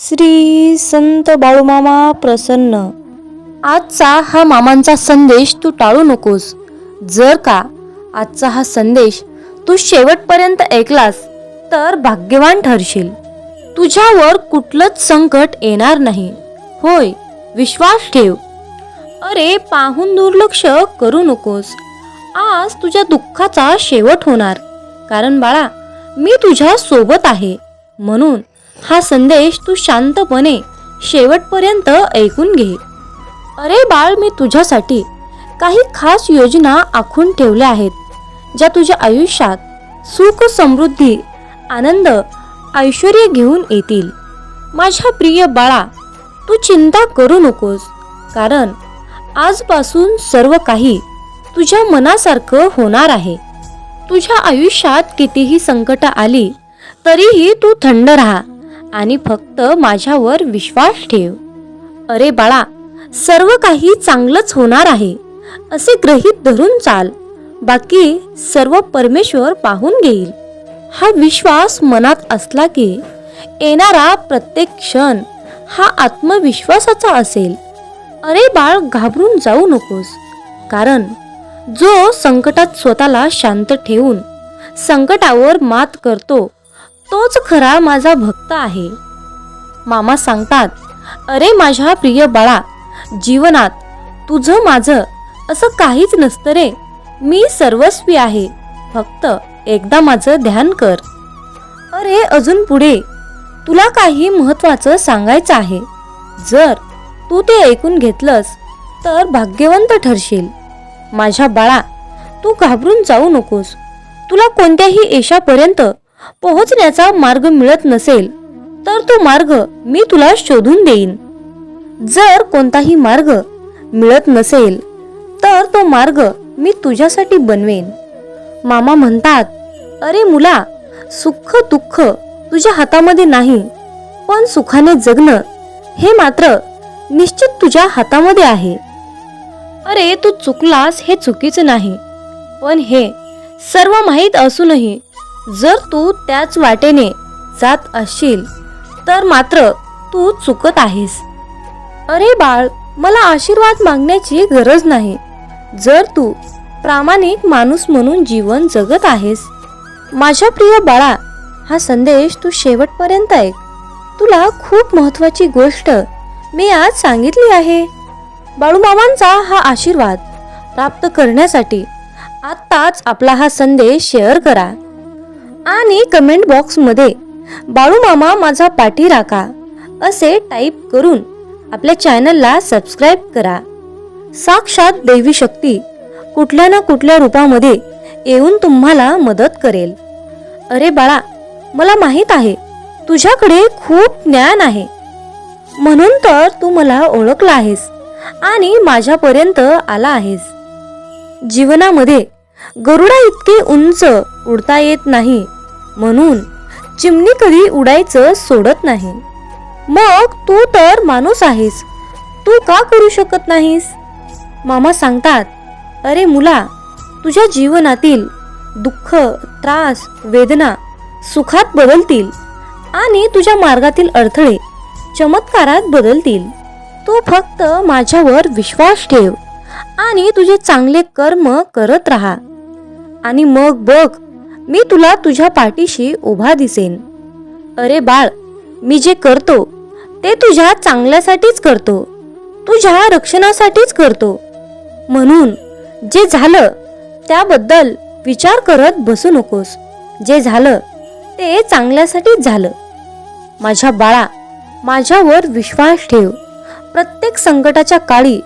श्री संत बाळूमामा प्रसन्न. आजचा हा मामांचा संदेश तू टाळू नकोस. जर का आजचा हा संदेश तू शेवटपर्यंत ऐकलास तर भाग्यवान ठरशील. तुझ्यावर कुठलंच संकट येणार नाही. होय विश्वास ठेव. अरे पाहून दुर्लक्ष करू नकोस. आज तुझ्या दुःखाचा शेवट होणार. कारण बाळा मी तुझ्या सोबत आहे. म्हणून हा संदेश तू शांतपणे शेवटपर्यंत ऐकून घे. अरे बाळ मी तुझ्यासाठी काही खास योजना आखून ठेवल्या आहेत ज्या तुझ्या आयुष्यात सुख समृद्धी आनंद ऐश्वर घेऊन येतील. माझ्या प्रिय बाळा तू चिंता करू नकोस कारण आजपासून सर्व काही तुझ्या मनासारखं होणार आहे. तुझ्या आयुष्यात कितीही संकट आली तरीही तू थंड राहा. आणि फक्त माझ्यावर विश्वास ठेव. अरे बाळा सर्व काही चांगलंच होणार आहे असे ग्रहित धरून चाल. बाकी सर्व परमेश्वर पाहून घेईल. हा विश्वास मनात असला की येणारा प्रत्येक क्षण हा आत्मविश्वासाचा असेल. अरे बाळ घाबरून जाऊ नकोस. कारण जो संकटात स्वतःला शांत ठेवून संकटावर मात करतो तोच खरा माझा भक्त आहे. मामा सांगतात अरे माझ्या प्रिय बाळा जीवनात तुझं माझं असं काहीच नसतं रे. मी सर्वस्वी आहे. फक्त एकदा माझं ध्यान कर. अरे अजून पुढे. तुला काही महत्वाचं सांगायचं आहे. जर तू ते ऐकून घेतलंस तर भाग्यवंत ठरशील. माझ्या बाळा तू घाबरून जाऊ नकोस. तुला कोणत्याही यशापर्यंत पोहोचण्याचा मार्ग मिळत नसेल तर तो मार्ग मी तुला शोधून देईन. जर कोणताही मार्ग मिळत नसेल तर तो मार्ग मी तुझ्यासाठी बनवेन. मामा म्हणतात अरे मुला सुख दुःख तुझ्या हातामध्ये नाही पण सुखाने जगणं हे मात्र निश्चित तुझ्या हातामध्ये आहे. अरे तू चुकलास हे चुकीचं नाही पण हे सर्व माहीत असूनही जर तू त्याच वाटेने जात असशील तर मात्र तू चुकत आहेस. अरे बाळ मला आशीर्वाद मागण्याची गरज नाही. जर तू प्रामाणिक माणूस म्हणून जीवन जगत आहेस माझ्या प्रिय बाळा हा संदेश तू शेवटपर्यंत ऐक. तुला खूप महत्वाची गोष्ट मी आज सांगितली आहे. बाळूमामांचा हा आशीर्वाद प्राप्त करण्यासाठी आत्ताच आपला हा संदेश शेअर करा. आणि कमेंट बॉक्समध्ये बाळूमामा माझा पाठी राखा असे टाईप करून आपल्या चॅनलला सबस्क्राईब करा. साक्षात देवी शक्ती कुठल्या ना कुठल्या रूपामध्ये येऊन तुम्हाला मदत करेल. अरे बाळा मला माहीत आहे तुझ्याकडे खूप ज्ञान आहे. म्हणून तर तू मला ओळखला आहेस आणि माझ्यापर्यंत आला आहेस. जीवनामध्ये गरुडा इतके उंच उडता येत नाही म्हणून चिमणी कधी उडायचं सोडत नाही. मग तू तर माणूस आहेस. तू का करू शकत नाहीस? मामा सांगतात अरे मुला तुझ्या जीवनातील दुःख त्रास वेदना सुखात बदलतील आणि तुझ्या मार्गातील अडथळे चमत्कारात बदलतील. तू फक्त माझ्यावर विश्वास ठेव आणि तुझे चांगले कर्म करत राहा. आणि मग बघ मी तुला तुझ्या पाठीशी उभा दिसेन. अरे बाळ मी जे करतो ते तुझ्या चांगल्यासाठीच करतो. तुझ्या रक्षणासाठीच करतो. म्हणून जे झालं त्याबद्दल विचार करत बसू नकोस. जे झालं ते चांगल्यासाठीच झालं. माझ्या बाळा माझ्यावर विश्वास ठेव. प्रत्येक संकटाच्या काळी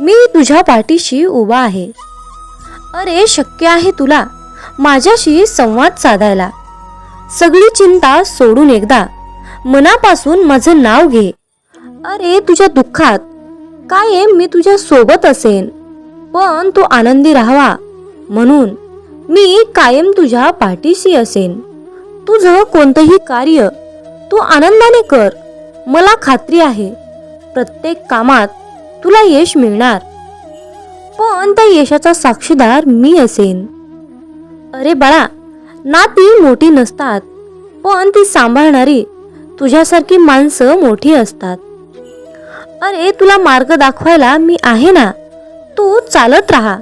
मी तुझ्या पाठीशी उभा आहे. अरे शक्य आहे तुला माझ्याशी संवाद साधायला. सगळी चिंता सोडून एकदा मनापासून माझं नाव घे. अरे तुझ्या दुःखात. कायम मी तुझ्या सोबत असेन. पण तू आनंदी राहावा. म्हणून मी कायम तुझ्या पाठीशी असेन. तुझं कोणतंही कार्य तू आनंदाने कर. मला खात्री आहे. प्रत्येक कामात तुला यश मिळणार. पण त्या यशाचा साक्षीदार मी असेन. अरे बाळा नाती मोठी नसतात पण ती सांभाळणारी तुझ्यासारखी माणसं मोठी असतात. अरे तुला मार्ग दाखवायला मी आहे ना? तू चालत राहा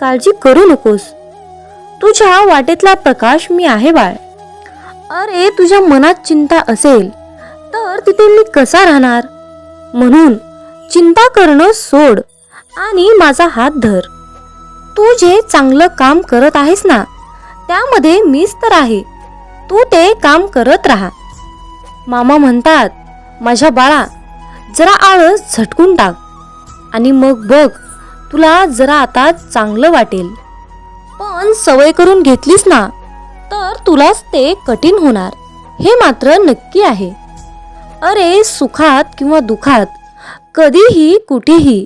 काळजी करू नकोस. तुझ्या वाटेतला प्रकाश मी आहे बाळ. अरे तुझ्या मनात चिंता असेल तर तिथे मी कसा राहणार? म्हणून चिंता करणं सोड आणि माझा हात धर. तू जे चांगलं काम करत आहेस ना त्यामध्ये मीच तर आहे. तू ते काम करत राहा. मामा म्हणतात माझ्या बाळा जरा आळस झटकून टाक. आणि मग बघ तुला जरा आता चांगलं वाटेल. पण सवय करून घेतलीस ना तर तुलाच ते कठीण होणार. हे मात्र नक्की आहे. अरे सुखात किंवा दुखात कधीही कुठेही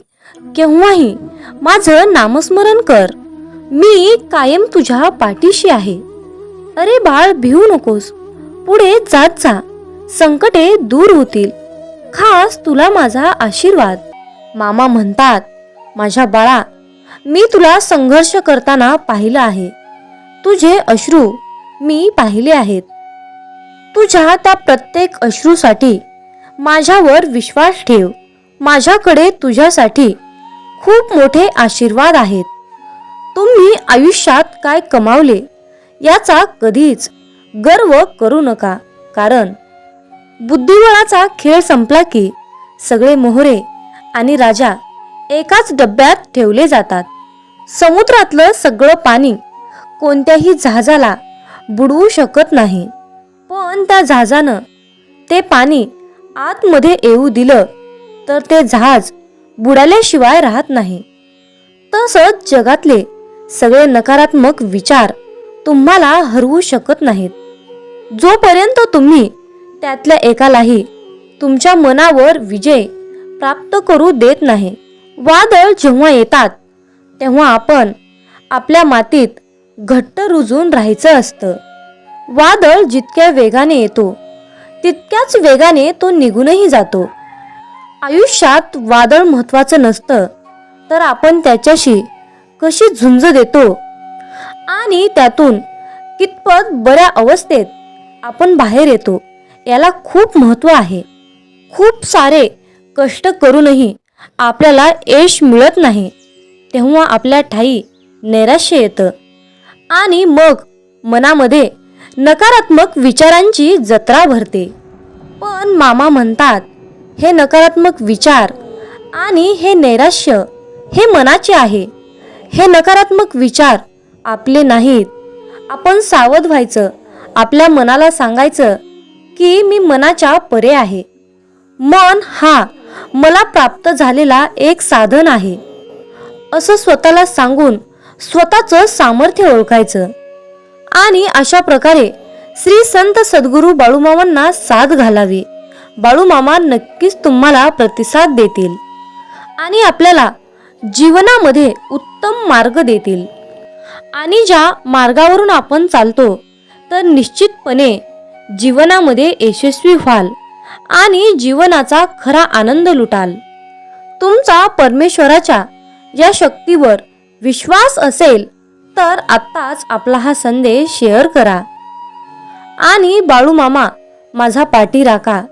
केव्हाही माझं नामस्मरण कर. मी कायम तुझ्या पाठीशी आहे. अरे बाळ भिवू नकोस. पुढे जात जा. संकटे दूर होतील. खास तुला माझा आशीर्वाद. मामा म्हणतात माझ्या बाळा मी तुला संघर्ष करताना पाहिलं आहे. तुझे अश्रू मी पाहिले आहेत. तुझ्या त्या प्रत्येक अश्रूसाठी माझ्यावर विश्वास ठेव. माझ्याकडे तुझ्यासाठी खूप मोठे आशीर्वाद आहेत. तुम्ही आयुष्यात काय कमावले याचा कधीच गर्व करू नका. कारण बुद्धिबळाचा खेळ संपला की सगळे मोहरे आणि राजा एकाच डब्यात ठेवले जातात. समुद्रातलं सगळं पाणी कोणत्याही जहाजाला बुडवू शकत नाही. पण त्या जहाजानं ते पाणी आतमध्ये येऊ दिलं तर ते जहाज बुडाल्याशिवाय राहत नाही. तसंच जगातले सगळे नकारात्मक विचार तुम्हाला हरवू शकत नाहीत. जोपर्यंत तुम्ही त्यातल्या एकालाही तुमच्या मनावर विजय प्राप्त करू देत नाही वादळ जेव्हा येतात तेव्हा आपण आपल्या मातीत घट्ट रुजून राहायचं असतं. वादळ जितक्या वेगाने येतो तितक्याच वेगाने तो निघूनही जातो. आयुष्यात वादळ महत्वाचं नसतं तर आपण त्याच्याशी कशी झुंज देतो? आणि त्यातून कितपत बऱ्या अवस्थेत आपण बाहेर येतो याला खूप महत्त्व आहे. खूप सारे कष्ट करूनही आपल्याला यश मिळत नाही तेव्हा आपल्या ठाई नैराश्य येतं. आणि मग मनामध्ये नकारात्मक विचारांची जत्रा भरते. पण मामा म्हणतात हे नकारात्मक विचार आणि हे नैराश्य हे मनाचे आहे. हे नकारात्मक विचार आपले नाहीत. आपण सावध व्हायचं आपल्या मनाला सांगायचं की मी मनाच्या परे आहे. मन हा मला प्राप्त झालेला एक साधन आहे. असं स्वतःला सांगून स्वतःचं सामर्थ्य ओळखायचं. आणि अशा प्रकारे श्री संत सद्गुरू बाळूमामांना साथ घालावी. बाळूमामा नक्कीच तुम्हाला प्रतिसाद देतील. आणि आपल्याला जीवनामध्ये उत्तम मार्ग देतील. आणि ज्या मार्गावरून आपण चालतो तर निश्चितपणे जीवनामध्ये यशस्वी व्हाल आणि जीवनाचा खरा आनंद लुटाल. तुमचा परमेश्वराच्या या शक्तीवर विश्वास असेल तर आत्ताच आपला हा संदेश शेअर करा. आणि बाळूमामा माझा पाठी राखा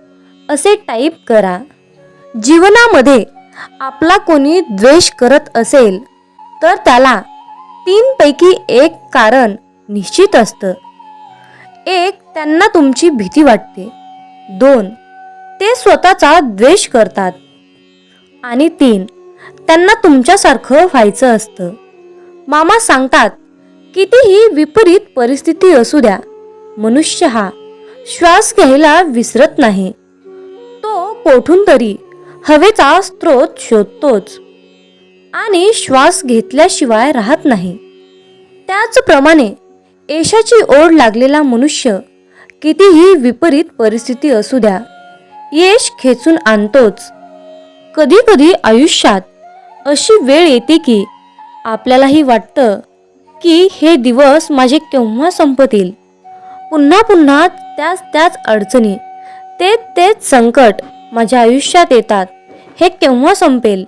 असे टाईप करा. जीवनामध्ये आपला कोणी द्वेष करत असेल तर त्याला तीनपैकी एक कारण निश्चित असतं. एक त्यांना तुमची भीती वाटते. दोन ते स्वतःचा द्वेष करतात. आणि तीन त्यांना तुमच्यासारखं व्हायचं असतं. मामा सांगतात कितीही विपरीत परिस्थिती असू द्या मनुष्य हा श्वास घ्यायला विसरत नाही. तो कोठून तरी हवेचा स्रोत शोधतोच आणि श्वास घेतल्याशिवाय राहत नाही. त्याचप्रमाणे यशाची ओढ लागलेला मनुष्य कितीही विपरीत परिस्थिती असू द्या यश खेचून आणतोच. कधी कधी आयुष्यात अशी वेळ येते की आपल्यालाही वाटतं की हे दिवस माझे केव्हा संपतील? पुन्हा पुन्हा त्याच त्याच अडचणी ते तेच संकट माझ्या आयुष्यात येतात. हे केव्हा संपेल?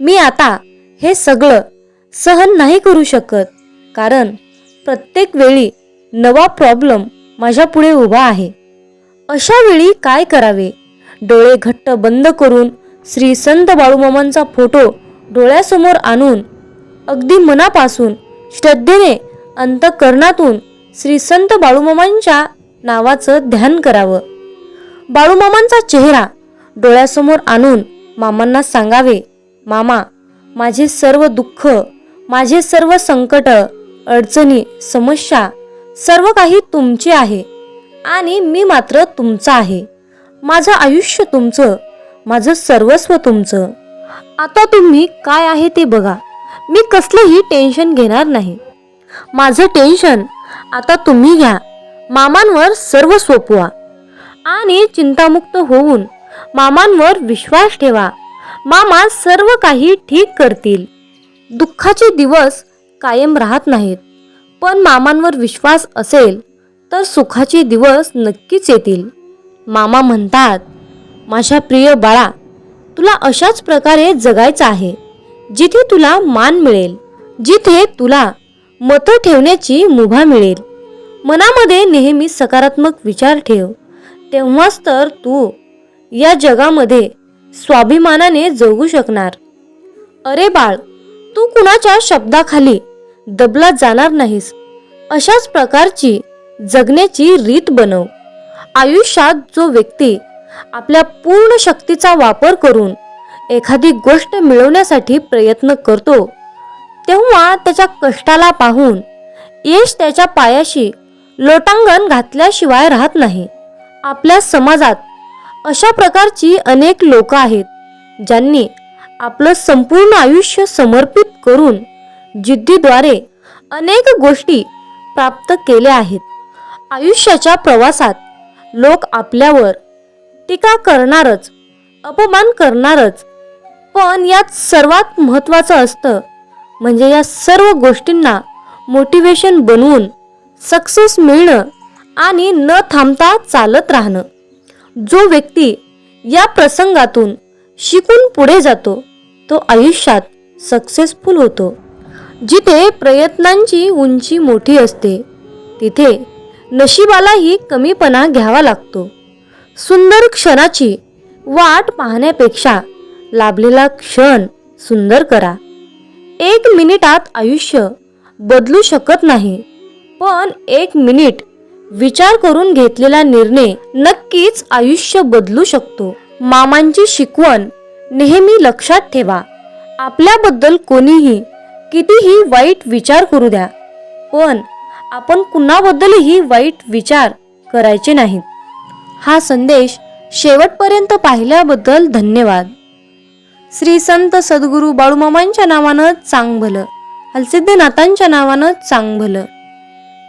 मी आता हे सगळं सहन नाही करू शकत कारण प्रत्येक वेळी नवा प्रॉब्लेम माझ्या पुढे उभा आहे. अशा वेळी काय करावे? डोळे घट्ट बंद करून श्री संत बाळूमामांचा फोटो डोळ्यासमोर आणून अगदी मनापासून श्रद्धेने अंतकरणातून श्री संत बाळूमामांच्या नावाचं ध्यान करावं. बाळूमामांचा चेहरा डोळ्यासमोर आणून मामांना सांगावे मामा माझे सर्व दुःख माझे सर्व संकट अडचणी समस्या सर्व काही तुमचे आहे आणि मी मात्र तुमचा आहे. माझं आयुष्य तुमचं माझं सर्वस्व तुमचं. आता तुम्ही काय आहे ते बघा. मी कसलंही टेन्शन घेणार नाही. माझं टेन्शन आता तुम्ही घ्या. मामांवर सर्व सोपवा. आणि चिंतामुक्त होऊन मामांवर विश्वास ठेवा. मामा सर्व काही ठीक करतील. दुःखाचे दिवस कायम राहत नाहीत. पण मामांवर विश्वास असेल तर सुखाचे दिवस नक्कीच येतील. मामा म्हणतात माझ्या प्रिय बाळा तुला अशाच प्रकारे जगायचं आहे जिथे तुला मान मिळेल जिथे तुला मतं ठेवण्याची मुभा मिळेल. मनामध्ये नेहमी सकारात्मक विचार ठेव. तेव्हाच तर तू या जगामध्ये स्वाभिमानाने जगू शकणार. अरे बाळ तू कुणाच्या शब्दाखाली दबला जाणार नाहीस. अशाच प्रकारची जगण्याची रीत बनव. आयुष्यात जो व्यक्ती आपल्या पूर्ण शक्तीचा वापर करून एखादी गोष्ट मिळवण्यासाठी प्रयत्न करतो तेव्हा त्याच्या कष्टाला पाहून यश त्याच्या पायाशी लोटांगण घातल्याशिवाय राहत नाही. आपल्या समाजात अशा प्रकारची अनेक लोक आहेत ज्यांनी आपलं संपूर्ण आयुष्य समर्पित करून जिद्दीद्वारे अनेक गोष्टी प्राप्त केल्या आहेत. आयुष्याच्या प्रवासात लोक आपल्यावर टीका करणारच अपमान करणारच पण यात सर्वात महत्त्वाचं असतं म्हणजे या सर्व गोष्टींना मोटिवेशन बनवून सक्सेस मिळणं आणि न थांबता चालत राहणं. जो व्यक्ती या प्रसंगातून शिकून पुढे जातो तो आयुष्यात सक्सेसफुल होतो. जिथे प्रयत्नांची उंची मोठी असते तिथे नशिबालाही कमीपणा घ्यावा लागतो. सुंदर क्षणाची वाट पाहण्यापेक्षा लाभलेला क्षण सुंदर करा. एक मिनिटात आयुष्य बदलू शकत नाही पण एक मिनिट विचार करून घेतलेला निर्णय नक्कीच आयुष्य बदलू शकतो. मामांची शिकवण नेहमी लक्षात ठेवा. आपल्याबद्दल कोणीही कितीही वाईट विचार करू द्या पण आपण कुणाबद्दलही वाईट विचार करायचे नाहीत. हा संदेश शेवटपर्यंत पाहिल्याबद्दल धन्यवाद. श्री संत सद्गुरू बाळूमामांच्या नावानं चांग भलं हलसिद्धनाथांच्या नावानं चांग भलं